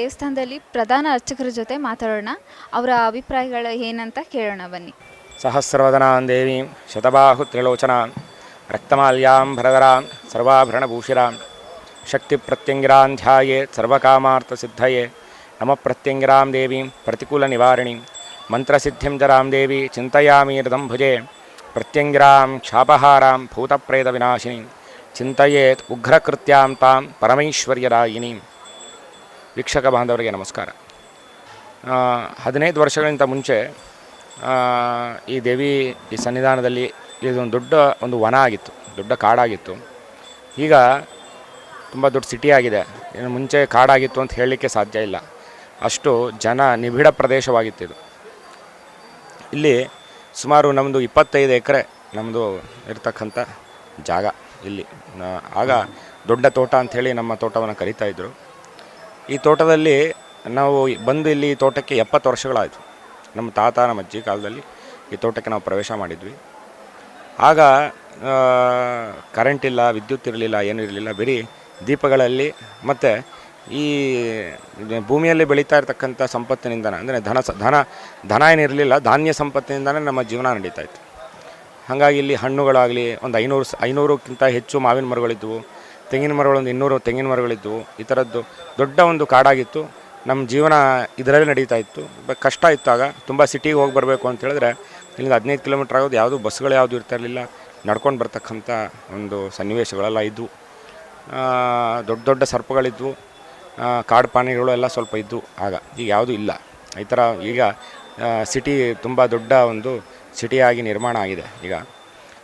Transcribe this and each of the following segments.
ದೇವಸ್ಥಾನದಲ್ಲಿ ಪ್ರಧಾನ ಅರ್ಚಕರ ಜೊತೆ ಮಾತಾಡೋಣ. ಅವರ ಅಭಿಪ್ರಾಯಗಳು ಏನಂತ ಕೇಳೋಣ ಬನ್ನಿ. ಸಹಸ್ರವದನಾಂ ದೇವಿ, ಶತಬಾಹು ತ್ರಿಲೋಚನ, ರಕ್ತಮಾಲ್ಯಾಂ ಭರದರಾಂ ಸರ್ವಾಭರಣಭೂಷಿರಾಂ, ಶಕ್ತಿ ಪ್ರತ್ಯಂಗಿರಾಂ ಸರ್ವಕಾಮಾರ್ಥ ಸಿದ್ಧಯೇ, ನಮ ಪ್ರತ್ಯಂಗಿರಾಂ ದೇವಿ, ಪ್ರತಿಕೂಲ ನಿವಾರಣಿ ಮಂತ್ರಸಿದ್ಧಿಂ ಜರಾಂ ದೇವಿ, ಚಿಂತೆಯಾಮಿ ಹೃದಂ ಭುಜೆ, ಪ್ರತ್ಯಂಗಿರಾಂ ಕ್ಷಾಪಹಾರಾಂ ಭೂತಪ್ರೇತ ವಿನಾಶಿನಿ, ಚಿಂತೆಯೇತ್ ಉಗ್ರಕೃತ್ಯಾಂ ತಾಂ ಪರಮೈಶ್ವರ್ಯರಾಯಿನೀಂ ವೀಕ್ಷಕ ಬಾಂಧವರಿಗೆ ನಮಸ್ಕಾರ. ಹದಿನೈದು ವರ್ಷಗಳಿಗಿಂತ ಮುಂಚೆ ಈ ದೇವಿ ಈ ಸನ್ನಿಧಾನದಲ್ಲಿ ಇದೊಂದು ದೊಡ್ಡ ಒಂದು ವನ ಆಗಿತ್ತು, ದೊಡ್ಡ ಕಾಡಾಗಿತ್ತು. ಈಗ ತುಂಬ ದೊಡ್ಡ ಸಿಟಿ ಆಗಿದೆ. ಇನ್ನು ಮುಂಚೆ ಕಾಡಾಗಿತ್ತು ಅಂತ ಹೇಳಲಿಕ್ಕೆ ಸಾಧ್ಯ ಇಲ್ಲ. ಅಷ್ಟು ಜನ ನಿಬಿಡ ಪ್ರದೇಶವಾಗಿತ್ತು ಇದು. ಇಲ್ಲಿ ಸುಮಾರು ನಮ್ಮದು ಇಪ್ಪತ್ತೈದು ಎಕರೆ ನಮ್ಮದು ಇರ್ತಕ್ಕಂಥ ಜಾಗ ಇಲ್ಲಿ. ಆಗ ದೊಡ್ಡ ತೋಟ ಅಂಥೇಳಿ ನಮ್ಮ ತೋಟವನ್ನು ಕರಿತಾ ಇದ್ದರು ಈ ತೋಟದಲ್ಲಿ ನಾವು ಬಂದು ಇಲ್ಲಿ ಈ ತೋಟಕ್ಕೆ ಎಪ್ಪತ್ತು ವರ್ಷಗಳಾಯಿತು. ನಮ್ಮ ತಾತ, ನಮ್ಮ ಅಜ್ಜಿ ಕಾಲದಲ್ಲಿ ಈ ತೋಟಕ್ಕೆ ನಾವು ಪ್ರವೇಶ ಮಾಡಿದ್ವಿ. ಆಗ ಕರೆಂಟ್ ಇಲ್ಲ, ವಿದ್ಯುತ್ ಇರಲಿಲ್ಲ, ಏನೂ ಇರಲಿಲ್ಲ, ಬರೀ ದೀಪಗಳಲ್ಲಿ ಮತ್ತು ಈ ಭೂಮಿಯಲ್ಲಿ ಬೆಳೀತಾ ಇರತಕ್ಕಂಥ ಸಂಪತ್ತಿನಿಂದ ಅಂದರೆ ಧನ ಸ- ಧನ ಧನ ಏನಿರಲಿಲ್ಲ ಧಾನ್ಯ ಸಂಪತ್ತಿನಿಂದನೇ ನಮ್ಮ ಜೀವನ ನಡೀತಾ ಇತ್ತು. ಹಾಗಾಗಿ ಇಲ್ಲಿ ಹಣ್ಣುಗಳಾಗಲಿ, ಒಂದು ಐನೂರು ಐನೂರಕ್ಕಿಂತ ಹೆಚ್ಚು ಮಾವಿನ ಮರಗಳಿದ್ವು. ತೆಂಗಿನ ಮರಗಳು ಒಂದು ಇನ್ನೂರು ತೆಂಗಿನ ಮರಗಳಿದ್ದವು ಈ ಥರದ್ದು ದೊಡ್ಡ ಒಂದು ಕಾಡಾಗಿತ್ತು. ನಮ್ಮ ಜೀವನ ಇದರಲ್ಲಿ ನಡೀತಾ ಇತ್ತು. ಬ- ಕಷ್ಟ ಇತ್ತು ಆಗ ತುಂಬ ಸಿಟಿಗೆ ಹೋಗಿ ಬರಬೇಕು ಅಂತ ಹೇಳಿದ್ರೆ ಇಲ್ಲಿಂದ ಹದಿನೈದು ಕಿಲೋಮೀಟ್ರ್ ಆಗೋದು ಯಾವುದು ಬಸ್ಗಳು ಯಾವುದು ಇರ್ತಾ ಇರಲಿಲ್ಲ. ನಡ್ಕೊಂಡು ಬರ್ತಕ್ಕಂಥ ಒಂದು ಸನ್ನಿವೇಶಗಳೆಲ್ಲ ಇದ್ವು. ಆ, ದೊಡ್ಡ ದೊಡ್ಡ ಸರ್ಪಗಳಿದ್ವು. ಕಾಡು ಪಾನಿಗಳು ಎಲ್ಲ ಸ್ವಲ್ಪ ಇದ್ವು ಆಗ. ಈಗ ಯಾವುದೂ ಇಲ್ಲ. ಈ ಥರ ಈಗ ಸಿಟಿ ತುಂಬ ದೊಡ್ಡ ಒಂದು ಸಿಟಿಯಾಗಿ ನಿರ್ಮಾಣ ಆಗಿದೆ ಈಗ.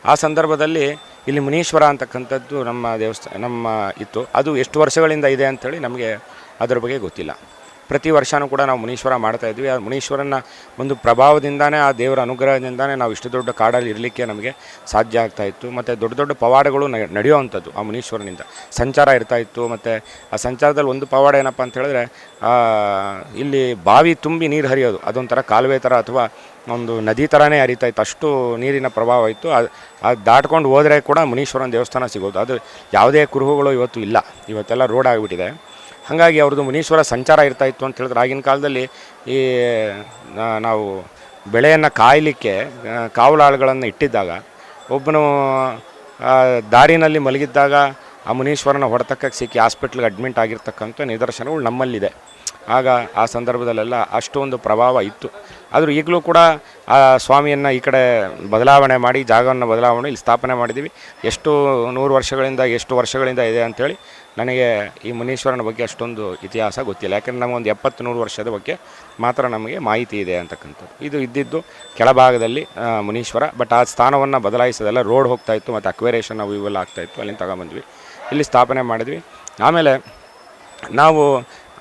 ಆ ಸಂದರ್ಭದಲ್ಲಿ ಇಲ್ಲಿ ಮುನೀಶ್ವರ ಅಂತಕ್ಕಂಥದ್ದು ನಮ್ಮ ದೇವಸ್ಥಾನ ನಮ್ಮ ಇತ್ತು. ಅದು ಎಷ್ಟು ವರ್ಷಗಳಿಂದ ಇದೆ ಅಂಥೇಳಿ ನಮಗೆ ಅದರ ಬಗ್ಗೆ ಗೊತ್ತಿಲ್ಲ. ಪ್ರತಿ ವರ್ಷವೂ ಕೂಡ ನಾವು ಮುನೀಶ್ವರ ಮಾಡ್ತಾ ಇದ್ವಿ. ಆ ಮುನೀಶ್ವರನ ಒಂದು ಪ್ರಭಾವದಿಂದಾನೇ, ಆ ದೇವರ ಅನುಗ್ರಹದಿಂದಾನೇ ನಾವು ಇಷ್ಟು ದೊಡ್ಡ ಕಾಡಲ್ಲಿ ಇರಲಿಕ್ಕೆ ನಮಗೆ ಸಾಧ್ಯ ಆಗ್ತಾ ಇತ್ತು. ಮತ್ತು ದೊಡ್ಡ ದೊಡ್ಡ ಪವಾಡಗಳು ನಡೆಯುವಂಥದ್ದು ಆ ಮುನೀಶ್ವರನಿಂದ. ಸಂಚಾರ ಇರ್ತಾ ಇತ್ತು. ಮತ್ತು ಆ ಸಂಚಾರದಲ್ಲಿ ಒಂದು ಪವಾಡ ಏನಪ್ಪ ಅಂತ ಹೇಳಿದ್ರೆ ಇಲ್ಲಿ ಬಾವಿ ತುಂಬಿ ನೀರು ಹರಿಯೋದು. ಅದೊಂಥರ ಕಾಲುವೆ ಥರ ಅಥವಾ ಒಂದು ನದಿ ಥರನೇ ಹರಿತಾ ಇತ್ತು. ಅಷ್ಟು ನೀರಿನ ಪ್ರಭಾವ ಇತ್ತು. ಅದು ಅದು ದಾಟ್ಕೊಂಡು ಹೋದರೆ ಕೂಡ ಮುನೀಶ್ವರನ ದೇವಸ್ಥಾನ ಸಿಗೋದು. ಅದು ಯಾವುದೇ ಕುರುಹುಗಳು ಇವತ್ತು ಇಲ್ಲ. ಇವತ್ತೆಲ್ಲ ರೋಡ್ ಆಗಿಬಿಟ್ಟಿದೆ. ಹಾಗಾಗಿ ಅವ್ರದ್ದು ಮುನೀಶ್ವರ ಸಂಚಾರ ಇರ್ತಾ ಇತ್ತು ಅಂತ ಹೇಳಿದ್ರೆ ಆಗಿನ ಕಾಲದಲ್ಲಿ ಈ ನಾವು ಬೆಳೆಯನ್ನು ಕಾಯಲಿಕ್ಕೆ ಕಾವಲಾಳುಗಳನ್ನು ಇಟ್ಟಿದ್ದಾಗ ಒಬ್ಬನು ದಾರಿನಲ್ಲಿ ಮಲಗಿದ್ದಾಗ ಆ ಮುನೀಶ್ವರನ ಹೊಡೆತಕ್ಕೆ ಸಿಕ್ಕಿ ಹಾಸ್ಪಿಟ್ಲ್ಗೆ ಅಡ್ಮಿಂಟ್ ಆಗಿರ್ತಕ್ಕಂಥ ನಿದರ್ಶನಗಳು ನಮ್ಮಲ್ಲಿದೆ. ಆಗ ಆ ಸಂದರ್ಭದಲ್ಲೆಲ್ಲ ಅಷ್ಟೊಂದು ಪ್ರಭಾವ ಇತ್ತು. ಆದರೂ ಈಗಲೂ ಕೂಡ ಆ ಸ್ವಾಮಿಯನ್ನು ಈ ಕಡೆ ಬದಲಾವಣೆ ಮಾಡಿ, ಜಾಗವನ್ನು ಬದಲಾವಣೆ, ಇಲ್ಲಿ ಸ್ಥಾಪನೆ ಮಾಡಿದ್ದೀವಿ. ಎಷ್ಟು ನೂರು ವರ್ಷಗಳಿಂದ, ಎಷ್ಟು ವರ್ಷಗಳಿಂದ ಇದೆ ಅಂಥೇಳಿ ನನಗೆ ಈ ಮುನೀಶ್ವರನ ಬಗ್ಗೆ ಅಷ್ಟೊಂದು ಇತಿಹಾಸ ಗೊತ್ತಿಲ್ಲ. ಯಾಕಂದರೆ ನಮಗೊಂದು ಎಪ್ಪತ್ತು ನೂರು ವರ್ಷದ ಬಗ್ಗೆ ಮಾತ್ರ ನಮಗೆ ಮಾಹಿತಿ ಇದೆ ಅಂತಕ್ಕಂಥದ್ದು. ಇದು ಇದ್ದಿದ್ದು ಕೆಳಭಾಗದಲ್ಲಿ ಮುನೀಶ್ವರ. ಬಟ್ ಆ ಸ್ಥಾನವನ್ನು ಬದಲಾಯಿಸೋದೆಲ್ಲ ರೋಡ್ ಹೋಗ್ತಾ ಇತ್ತು ಮತ್ತು ಅಕ್ವೇರೇಷನ್ ಅವು ಇವೆಲ್ಲ ಆಗ್ತಾಯಿತ್ತು ಅಲ್ಲಿಂದ ತಗೊಂಬಂದ್ವಿ. ಇಲ್ಲಿ ಸ್ಥಾಪನೆ ಮಾಡಿದ್ವಿ. ಆಮೇಲೆ ನಾವು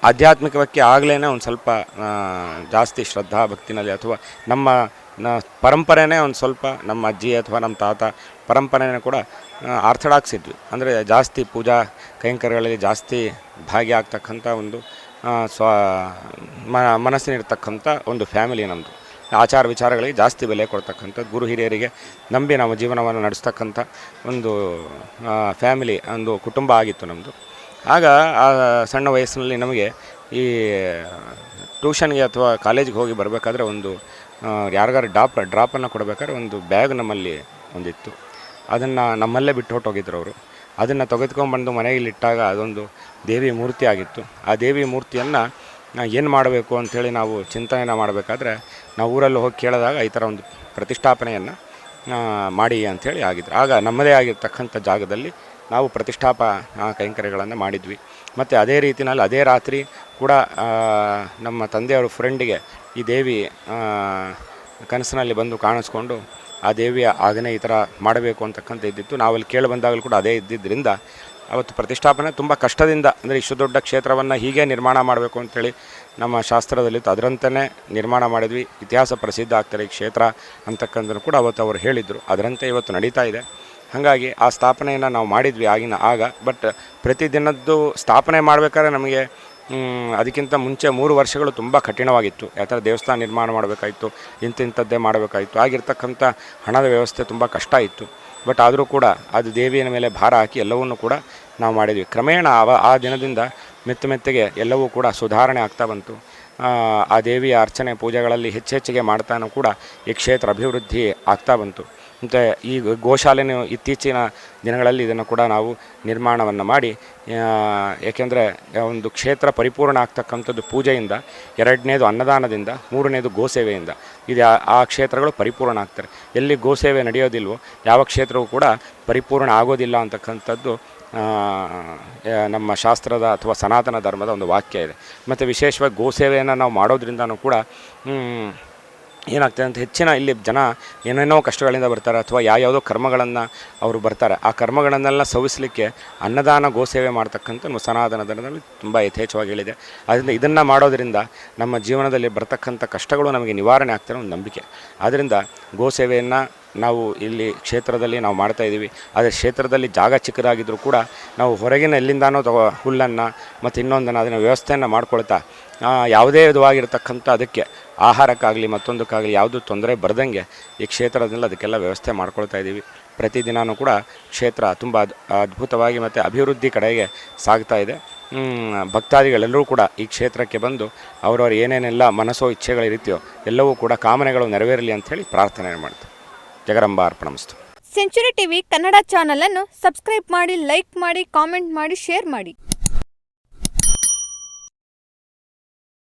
ಆಧ್ಯಾತ್ಮಿಕವಾಗಿ ಆಗಲೇ ಒಂದು ಸ್ವಲ್ಪ ಜಾಸ್ತಿ ಶ್ರದ್ಧಾ ಭಕ್ತಿನಲ್ಲಿ ಅಥವಾ ನಮ್ಮ, ನ, ಪರಂಪರೆನೇ ಒಂದು ಸ್ವಲ್ಪ ನಮ್ಮ ಅಜ್ಜಿ ಅಥವಾ ನಮ್ಮ ತಾತ ಪರಂಪರೆನೇ ಕೂಡ ಆರ್ಥಡಾಕ್ಸ್ ಇದ್ವಿ ಅಂದರೆ ಜಾಸ್ತಿ ಪೂಜಾ ಕೈಂಕರ್ಯಗಳಲ್ಲಿ ಜಾಸ್ತಿ ಭಾಗಿಯಾಗ್ತಕ್ಕಂಥ ಒಂದು ಸ್ವ ಮನಸ್ಸಿನಿರ್ತಕ್ಕಂಥ ಒಂದು ಫ್ಯಾಮಿಲಿ ನಮ್ಮದು ಆಚಾರ ವಿಚಾರಗಳಿಗೆ ಜಾಸ್ತಿ ಬೆಲೆ ಕೊಡ್ತಕ್ಕಂಥದ್ದು, ಗುರು ಹಿರಿಯರಿಗೆ ನಂಬಿ ನಾವು ಜೀವನವನ್ನು ನಡೆಸ್ತಕ್ಕಂಥ ಒಂದು ಫ್ಯಾಮಿಲಿ, ಒಂದು ಕುಟುಂಬ ಆಗಿತ್ತು ನಮ್ಮದು ಆಗ ಆ ಸಣ್ಣ ವಯಸ್ಸಿನಲ್ಲಿ ನಮಗೆ ಈ ಟ್ಯೂಷನ್ಗೆ ಅಥವಾ ಕಾಲೇಜಿಗೆ ಹೋಗಿ ಬರಬೇಕಾದ್ರೆ ಒಂದು ಯಾರಿಗಾರು ಡ್ರಾಪ್, ಡ್ರಾಪನ್ನು ಕೊಡಬೇಕಾದ್ರೆ ಒಂದು ಬ್ಯಾಗ್ ನಮ್ಮಲ್ಲಿ ಒಂದಿತ್ತು. ಅದನ್ನು ನಮ್ಮಲ್ಲೇ ಬಿಟ್ಟು ಹೊಟ್ಟೋಗಿದ್ರು ಅವರು. ಅದನ್ನು ತೆಗೆದುಕೊಂಡ್ಬಂದು ಮನೆಯಲ್ಲಿಟ್ಟಾಗ ಅದೊಂದು ದೇವಿ ಮೂರ್ತಿ ಆಗಿತ್ತು. ಆ ದೇವಿ ಮೂರ್ತಿಯನ್ನು ಏನು ಮಾಡಬೇಕು ಅಂಥೇಳಿ ನಾವು ಚಿಂತನೆಯನ್ನು ಮಾಡಬೇಕಾದ್ರೆ ನಾವು ಊರಲ್ಲಿ ಹೋಗಿ ಕೇಳಿದಾಗ ಈ ಥರ ಒಂದು ಪ್ರತಿಷ್ಠಾಪನೆಯನ್ನು ಮಾಡಿ ಅಂಥೇಳಿ ಆಗಿದ್ರು. ಆಗ ನಮ್ಮದೇ ಆಗಿರ್ತಕ್ಕಂಥ ಜಾಗದಲ್ಲಿ ನಾವು ಪ್ರತಿಷ್ಠಾಪ ಕೈಂಕರ್ಯಗಳನ್ನು ಮಾಡಿದ್ವಿ. ಮತ್ತು ಅದೇ ರೀತಿಯಲ್ಲಿ ಅದೇ ರಾತ್ರಿ ಕೂಡ ನಮ್ಮ ತಂದೆಯವರ ಫ್ರೆಂಡಿಗೆ ಈ ದೇವಿ ಕನಸಿನಲ್ಲಿ ಬಂದು ಕಾಣಿಸ್ಕೊಂಡು ಆ ದೇವಿಯ ಆಗನೇ ಈ ಥರ ಮಾಡಬೇಕು ಅಂತಕ್ಕಂಥ ಇದ್ದಿತ್ತು. ನಾವಲ್ಲಿ ಕೇಳಿ ಬಂದಾಗಲೂ ಕೂಡ ಅದೇ ಇದ್ದಿದ್ದರಿಂದ ಅವತ್ತು ಪ್ರತಿಷ್ಠಾಪನೆ ತುಂಬ ಕಷ್ಟದಿಂದ, ಅಂದರೆ ಇಷ್ಟು ದೊಡ್ಡ ಕ್ಷೇತ್ರವನ್ನು ಹೀಗೆ ನಿರ್ಮಾಣ ಮಾಡಬೇಕು ಅಂತೇಳಿ ನಮ್ಮ ಶಾಸ್ತ್ರದಲ್ಲಿತ್ತು. ಅದರಂತೆಯೇ ನಿರ್ಮಾಣ ಮಾಡಿದ್ವಿ. ಇತಿಹಾಸ ಪ್ರಸಿದ್ಧ ಆಗ್ತಾರೆ ಈ ಕ್ಷೇತ್ರ ಅಂತಕ್ಕಂಥದ್ದು ಕೂಡ ಅವತ್ತು ಅವರು ಹೇಳಿದರು. ಅದರಂತೆ ಇವತ್ತು ನಡೀತಾ ಇದೆ. ಹಾಗಾಗಿ ಆ ಸ್ಥಾಪನೆಯನ್ನು ನಾವು ಮಾಡಿದ್ವಿ ಆಗಿನ ಆಗ. ಬಟ್ ಪ್ರತಿದಿನದ್ದು ಸ್ಥಾಪನೆ ಮಾಡಬೇಕಾದ್ರೆ ನಮಗೆ ಅದಕ್ಕಿಂತ ಮುಂಚೆ ಮೂರು ವರ್ಷಗಳು ತುಂಬ ಕಠಿಣವಾಗಿತ್ತು. ಯಾವ ದೇವಸ್ಥಾನ ನಿರ್ಮಾಣ ಮಾಡಬೇಕಾಯಿತು, ಇಂತಿಂಥದ್ದೇ ಮಾಡಬೇಕಾಯಿತು. ಆಗಿರ್ತಕ್ಕಂಥ ಹಣದ ವ್ಯವಸ್ಥೆ ತುಂಬ ಕಷ್ಟ ಇತ್ತು. ಬಟ್ ಆದರೂ ಕೂಡ ಅದು ದೇವಿಯ ಮೇಲೆ ಭಾರ ಹಾಕಿ ಎಲ್ಲವನ್ನೂ ಕೂಡ ನಾವು ಮಾಡಿದ್ವಿ. ಕ್ರಮೇಣ ಅವ ಆ ದಿನದಿಂದ ಮೆತ್ತ ಮೆತ್ತಗೆ ಎಲ್ಲವೂ ಕೂಡ ಸುಧಾರಣೆ ಆಗ್ತಾ ಬಂತು. ಆ ದೇವಿಯ ಅರ್ಚನೆ ಪೂಜೆಗಳಲ್ಲಿ ಹೆಚ್ಚೆಚ್ಚಿಗೆ ಮಾಡ್ತಾನೂ ಕೂಡ ಈ ಕ್ಷೇತ್ರ ಅಭಿವೃದ್ಧಿ ಆಗ್ತಾ ಬಂತು. ಮತ್ತು ಈ ಗೋಶಾಲೆನೂ ಇತ್ತೀಚಿನ ದಿನಗಳಲ್ಲಿ ಇದನ್ನು ಕೂಡ ನಾವು ನಿರ್ಮಾಣವನ್ನು ಮಾಡಿ ಏಕೆಂದರೆ ಒಂದು ಕ್ಷೇತ್ರ ಪರಿಪೂರ್ಣ ಆಗ್ತಕ್ಕಂಥದ್ದು ಪೂಜೆಯಿಂದ, ಎರಡನೇದು ಅನ್ನದಾನದಿಂದ, ಮೂರನೇದು ಗೋಸೇವೆಯಿಂದ. ಇದು ಆ- ಕ್ಷೇತ್ರಗಳು ಪರಿಪೂರ್ಣ ಆಗ್ತಾರೆ ಎಲ್ಲಿ ಗೋಸೇವೆ ನಡೆಯೋದಿಲ್ವೋ, ಯಾವ ಕ್ಷೇತ್ರವೂ ಕೂಡ ಪರಿಪೂರ್ಣ ಆಗೋದಿಲ್ಲ ಅಂತಕ್ಕಂಥದ್ದು ನಮ್ಮ ಶಾಸ್ತ್ರದ ಅಥವಾ ಸನಾತನ ಧರ್ಮದ ಒಂದು ವಾಕ್ಯ ಇದೆ. ಮತ್ತು ವಿಶೇಷವಾಗಿ ಗೋಸೇವೆಯನ್ನು ನಾವು ಮಾಡೋದ್ರಿಂದನೂ ಕೂಡ ಏನಾಗ್ತದೆ ಅಂತ ಹೆಚ್ಚಿನ ಇಲ್ಲಿ ಜನ ಏನೇನೋ ಕಷ್ಟಗಳಿಂದ ಬರ್ತಾರೆ ಅಥವಾ ಯಾವ್ಯಾವುದೋ ಕರ್ಮಗಳನ್ನು ಅವರು ಬರ್ತಾರೆ. ಆ ಕರ್ಮಗಳನ್ನೆಲ್ಲ ಸವಿಸಲಿಕ್ಕೆ ಅನ್ನದಾನ ಗೋಸೇವೆ ಮಾಡ್ತಕ್ಕಂಥ ನಮ್ಮ ಸನಾತನ ಧರ್ಮದಲ್ಲಿ ತುಂಬ ಯಥೇಚ್ಛವಾಗಿ ಹೇಳಿದೆ. ಅದರಿಂದ ಇದನ್ನು ಮಾಡೋದರಿಂದ ನಮ್ಮ ಜೀವನದಲ್ಲಿ ಬರ್ತಕ್ಕಂಥ ಕಷ್ಟಗಳು ನಮಗೆ ನಿವಾರಣೆ ಆಗ್ತಾರೆ ಒಂದು ನಂಬಿಕೆ. ಆದ್ದರಿಂದ ಗೋಸೇವೆಯನ್ನು ನಾವು ಇಲ್ಲಿ ಕ್ಷೇತ್ರದಲ್ಲಿ ನಾವು ಮಾಡ್ತಾ ಇದ್ದೀವಿ. ಆದರೆ ಕ್ಷೇತ್ರದಲ್ಲಿ ಜಾಗ ಚಿಕ್ಕದಾಗಿದ್ದರೂ ಕೂಡ ನಾವು ಹೊರಗಿನ ಎಲ್ಲಿಂದಾನೋ ತಗೋ ಹುಲ್ಲನ್ನು ಮತ್ತು ಇನ್ನೊಂದನ್ನು ಅದನ್ನು ವ್ಯವಸ್ಥೆಯನ್ನು ಮಾಡ್ಕೊಳ್ತಾ ಯಾವುದೇ ವಿಧವಾಗಿರ್ತಕ್ಕಂಥ ಅದಕ್ಕೆ ಆಹಾರಕ್ಕಾಗಲಿ ಮತ್ತೊಂದಕ್ಕಾಗಲಿ ಯಾವುದು ತೊಂದರೆ ಬರದಂಗೆ ಈ ಕ್ಷೇತ್ರದಲ್ಲಿ ಅದಕ್ಕೆಲ್ಲ ವ್ಯವಸ್ಥೆ ಮಾಡ್ಕೊಳ್ತಾ ಇದ್ದೀವಿ. ಪ್ರತಿದಿನವೂ ಕೂಡ ಕ್ಷೇತ್ರ ತುಂಬ ಅದ್ಭುತವಾಗಿ ಮತ್ತು ಅಭಿವೃದ್ಧಿ ಕಡೆಗೆ ಸಾಗ್ತಾ ಇದೆ. ಭಕ್ತಾದಿಗಳೆಲ್ಲರೂ ಕೂಡ ಈ ಕ್ಷೇತ್ರಕ್ಕೆ ಬಂದು ಅವರವ್ರ ಏನೇನೆಲ್ಲ ಮನಸ್ಸೋ ಇಚ್ಛೆಗಳಿರುತ್ತೆಯೋ ಎಲ್ಲವೂ ಕೂಡ ಕಾಮನೆಗಳು ನೆರವೇರಲಿ ಅಂಥೇಳಿ ಪ್ರಾರ್ಥನೆ ಮಾಡ್ತೀವಿ. ಜಗರಂಬ ಅರ್ಪಣಮಸ್ತು ಸೆಂಚುರಿ ಟಿವಿ ಕನ್ನಡ ಚಾನೆಲ್ ಅನ್ನು ಸಬ್ಸ್ಕ್ರೈಬ್ ಮಾಡಿ, ಲೈಕ್ ಮಾಡಿ, ಕಾಮೆಂಟ್ ಮಾಡಿ, ಶೇರ್ ಮಾಡಿ.